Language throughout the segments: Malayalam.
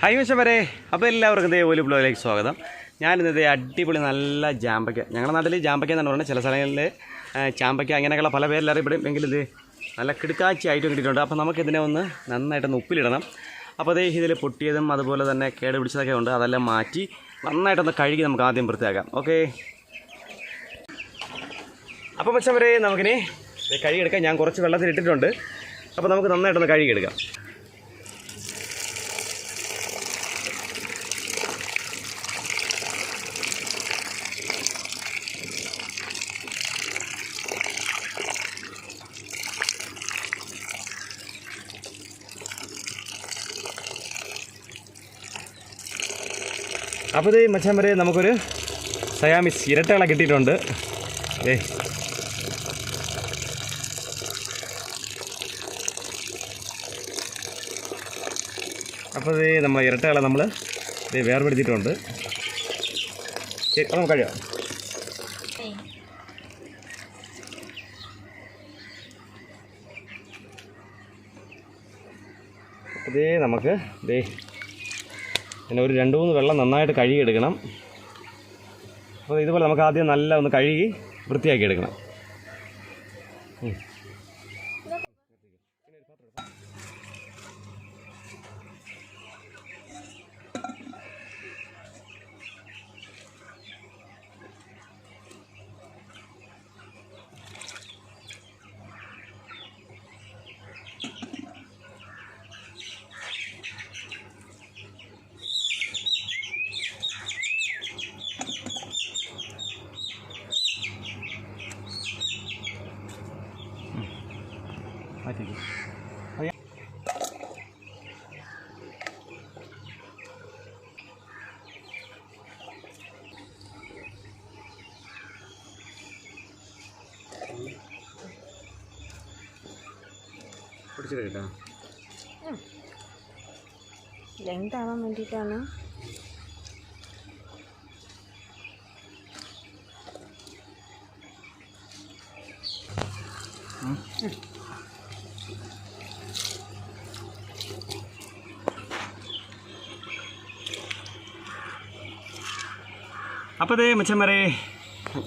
ഹായ് വരെ അപ്പോൾ എല്ലാവർക്കും ഇതേ ഒരു ബ്ലോഗിലേക്ക് സ്വാഗതം. ഞാനിന്നത് അടിപൊളി നല്ല ജാമ്പയ്ക്ക. ഞങ്ങളുടെ നാട്ടിൽ ജാമ്പയ്ക്ക എന്നാണ് പറയുന്നത്. ചില സ്ഥലങ്ങളിൽ ചാമ്പയ്ക്ക അങ്ങനെയൊക്കെയുള്ള പല പേരിൽ അറിയപ്പെടും. എങ്കിലും ഇത് നല്ല കിടുക്കാച്ചി ആയിട്ട് കിട്ടിയിട്ടുണ്ട്. അപ്പോൾ നമുക്കിതിനെ ഒന്ന് നന്നായിട്ടൊന്ന് ഉപ്പിലിടണം. അപ്പോൾ അതേ ഇതിൽ പൊട്ടിയതും അതുപോലെ തന്നെ കേട് പിടിച്ചതൊക്കെ ഉണ്ട്. അതെല്ലാം മാറ്റി നന്നായിട്ടൊന്ന് കഴുകി നമുക്ക് ആദ്യം വൃത്തിയാക്കാം. ഓക്കെ? അപ്പോൾ മച്ചവരെ നമുക്കിനി കഴുകിയെടുക്കാം. ഞാൻ കുറച്ച് വെള്ളത്തിൽ ഇട്ടിട്ടുണ്ട് അപ്പോൾ നമുക്ക് നന്നായിട്ടൊന്ന് കഴുകിയെടുക്കാം. അപ്പോൾ ഇത് മച്ചാൻ വരെ നമുക്കൊരു സയാമിസ് ഇരട്ടകളെ കിട്ടിയിട്ടുണ്ട്. ഏ അപ്പോൾ ഇത് നമ്മൾ ഇരട്ടകളെ നമ്മൾ ഇത് വേർപെടുത്തിയിട്ടുണ്ട്. ശരി നമുക്ക് കഴിയാം? ഇതേ നമുക്ക് ദേ പിന്നെ ഒരു രണ്ട് മൂന്ന് വെള്ളം നന്നായിട്ട് കഴുകിയെടുക്കണം. അപ്പോൾ ഇതുപോലെ നമുക്ക് ആദ്യം നല്ല ഒന്ന് കഴുകി വൃത്തിയാക്കി എടുക്കണം. മാറ്റിക്ക്. പിടിച്ചിട്ട് കേട്ടോ ലെങ്ത് ആവാൻ വേണ്ടിയിട്ടാണ് അപ്പോൾ ഇതേ മച്ചന്മാരെ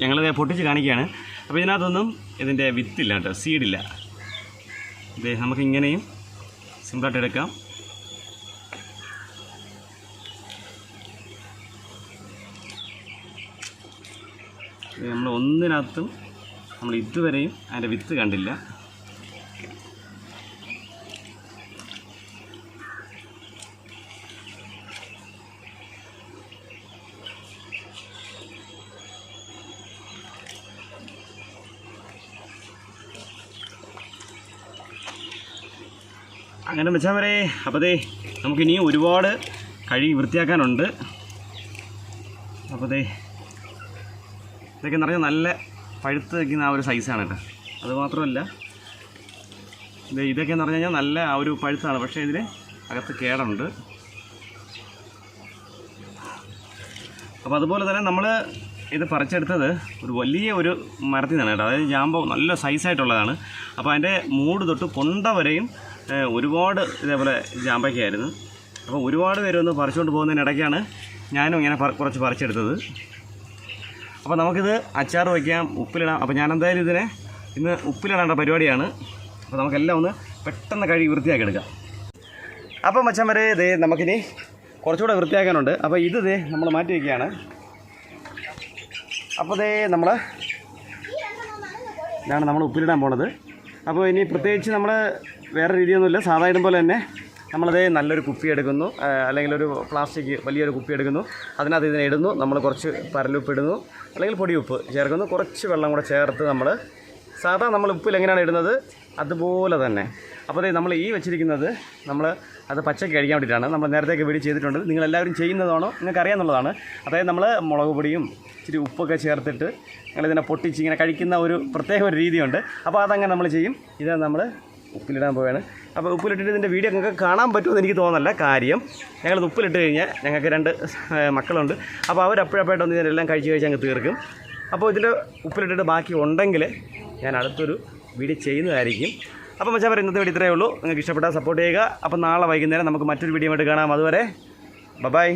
ഞങ്ങളിത് പൊട്ടിച്ച് കാണിക്കുകയാണ്. അപ്പോൾ ഇതിനകത്തൊന്നും ഇതിന്റെ വിത്തില്ല കേട്ടോ സീഡില്ല ഇതേ നമുക്ക് ഇങ്ങനെയും സിമ്പിളായിട്ട് എടുക്കാം. നമ്മൾ ഒന്നിനകത്തും നമ്മൾ ഇതുവരെയും അതിന്റെ വിത്ത് കണ്ടില്ല. അങ്ങനെ വെച്ചാൽ വരെ നമുക്ക് ഇനിയും ഒരുപാട് കഴുകി വൃത്തിയാക്കാനുണ്ട്. അപ്പോൾ ദേ ഇതൊക്കെ എന്ന് പറഞ്ഞാൽ നല്ല പഴുത്ത് വയ്ക്കുന്ന ആ ഒരു സൈസാണ് കേട്ടോ അതുമാത്രമല്ല ഇത് ഇതൊക്കെ എന്ന് പറഞ്ഞു കഴിഞ്ഞാൽ നല്ല ആ ഒരു പഴുത്താണ്. പക്ഷേ ഇതിന് അകത്ത് കേടുണ്ട്. അപ്പോൾ അതുപോലെ തന്നെ നമ്മൾ ഇത് പറിച്ചെടുത്തത് ഒരു വലിയ ഒരു മരത്തിൽ നിന്നാണ് കേട്ടോ. അതായത് ജാമ്പോ നല്ല സൈസായിട്ടുള്ളതാണ് അപ്പോൾ അതിന്റെ മൂട് തൊട്ട് കൊണ്ട വരെയും ഒരുപാട് ഇതേപോലെ ജാമ്പയ്ക്കായിരുന്നു അപ്പോൾ ഒരുപാട് പേര് ഒന്ന് പറിച്ചുകൊണ്ട് പോകുന്നതിനിടയ്ക്കാണ് ഞാനും ഇങ്ങനെ കുറച്ച് പറിച്ചെടുത്തത്. അപ്പോൾ നമുക്കിത് അച്ചാർ വയ്ക്കാം ഉപ്പിലിടാം. അപ്പോൾ ഞാൻ എന്തായാലും ഇതിനെ ഇന്ന് ഉപ്പിലിടേണ്ട പരിപാടിയാണ്. അപ്പോൾ നമുക്കെല്ലാം ഒന്ന് പെട്ടെന്ന് കഴുകി വൃത്തിയാക്കി എടുക്കാം അപ്പം മച്ചൻ വരെ ഇതേ നമുക്കിനി കുറച്ചുകൂടെ വൃത്തിയാക്കാനുണ്ട്. അപ്പോൾ ഇത് ഇതേ നമ്മൾ മാറ്റി വയ്ക്കുകയാണ് അപ്പോൾ ഇതേ നമ്മൾ ഇതാണ് നമ്മൾ ഉപ്പിലിടാൻ പോണത്. അപ്പോൾ ഇനി പ്രത്യേകിച്ച് നമ്മൾ വേറെ രീതിയൊന്നുമില്ല. സാധാ ഇടുമ്പോൾ തന്നെ നമ്മളതേ നല്ലൊരു കുപ്പി എടുക്കുന്നു. അല്ലെങ്കിൽ ഒരു പ്ലാസ്റ്റിക് വലിയൊരു കുപ്പി എടുക്കുന്നു. അതിനകത്ത് ഇതിനെ ഇടുന്നു. നമ്മൾ കുറച്ച് പരലുപ്പ് ഇടുന്നു. അല്ലെങ്കിൽ ഉപ്പ് ചേർക്കുന്നു. കുറച്ച് വെള്ളം കൂടെ ചേർത്ത് നമ്മൾ സാധാ നമ്മൾ ഉപ്പിൽ എങ്ങനെയാണ് ഇടുന്നത്? അതുപോലെ തന്നെ. അപ്പോൾ നമ്മൾ ഈ വെച്ചിരിക്കുന്നത് നമ്മൾ അത് പച്ചയ്ക്ക് കഴിക്കാൻ വേണ്ടിയിട്ടാണ്. നമ്മൾ നേരത്തെയൊക്കെ വീട് ചെയ്തിട്ടുണ്ട്. നിങ്ങളെല്ലാവരും ചെയ്യുന്നതാണോ? നിങ്ങൾക്ക് അറിയാമെന്നുള്ളതാണ് അതായത് നമ്മൾ മുളക് പൊടിയും ഇച്ചിരി ഉപ്പൊക്കെ ചേർത്തിട്ട് ഞങ്ങളിതിനെ പൊട്ടിച്ച് ഇങ്ങനെ കഴിക്കുന്ന ഒരു പ്രത്യേക ഒരു രീതിയുണ്ട്. അപ്പോൾ അതങ്ങനെ നമ്മൾ ചെയ്യും. ഇത് നമ്മൾ ഉപ്പിലിടാൻ പോവുകയാണ് അപ്പോൾ ഉപ്പിലിട്ടിട്ട് ഇതിന്റെ വീഡിയോ നിങ്ങൾക്ക് കാണാൻ പറ്റുമെന്ന് എനിക്ക് തോന്നുന്നില്ല. കാര്യം ഞങ്ങളത് ഉപ്പിലിട്ട് കഴിഞ്ഞാൽ ഞങ്ങൾക്ക് രണ്ട് മക്കളുണ്ട്. അപ്പോൾ അവർ അപ്പോഴപ്പോഴായിട്ടൊന്ന് ഇതിനെല്ലാം കഴിച്ച് കഴിച്ച് അങ്ങ് തീർക്കും. അപ്പോൾ ഇതിൽ ഉപ്പിലിട്ടിട്ട് ബാക്കി ഉണ്ടെങ്കിൽ ഞാൻ അടുത്തൊരു വീഡിയോ ചെയ്യുന്നതായിരിക്കും. അപ്പോൾ മച്ചാൻ ഇന്നത്തെ വീഡിയോ ഇത്രയേ ഉള്ളൂ. നിങ്ങൾക്ക് ഇഷ്ടപ്പെട്ടാൽ സപ്പോർട്ട് ചെയ്യുക. അപ്പോൾ നാളെ വൈകുന്നേരം നമുക്ക് മറ്റൊരു വീഡിയോ ആയിട്ട് കാണാം. അതുവരെ ബബായ്